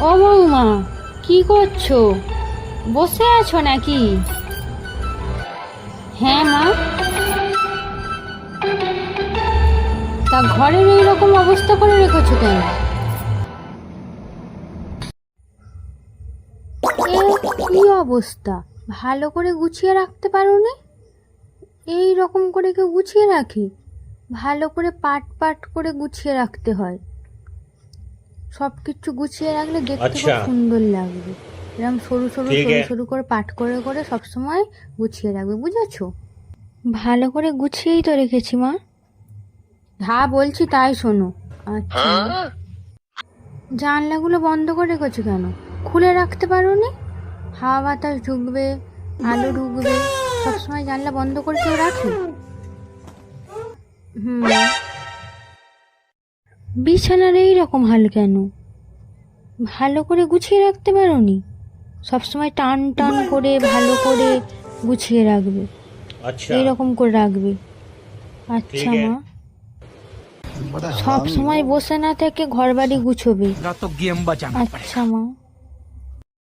ও বৌমা, কি করছ? বসে আছো নাকি? হ্যাঁ মা। তা ঘরের এইরকম অবস্থা করে রেখেছো কেন? কি অবস্থা? ভালো করে গুছিয়ে রাখতে পারো নি এই রকম করে কেউ গুছিয়ে রাখি? ভালো করে পাট পাট করে গুছিয়ে রাখতে হয়। সব কিছু গুছিয়ে রাখলে দেখতে খুব আচ্ছা। সুন্দর লাগবে। এরকম সরু সরু সরু সরু করে পাট করে করে সব সময় গুছিয়ে রাখবে বুঝেছ? ভালো করে গুছিয়েই তো রেখেছি মা। হ্যাঁ বলছি তাই শোনো। আচ্ছা। জানলাগুলো বন্ধ করে রেখেছো কেন? খুলে রাখতে পারো নি হাওয়া বাতাস ঢুকবে আলো ঢুকবে সবসময় জানলা বন্ধ করে কেউ রাখে? হুম। বিছানার এই রকম হাল কেন? ভালো করে গুছিয়ে রাখতে পারো নি সবসময় টান টান করে ভালো করে গুছিয়ে রাখবে। আচ্ছা। এইরকম করে রাখবে। আচ্ছা মা। সব সময় বসে না থেকে ঘর বাড়ি গুছবে আচ্ছা মা।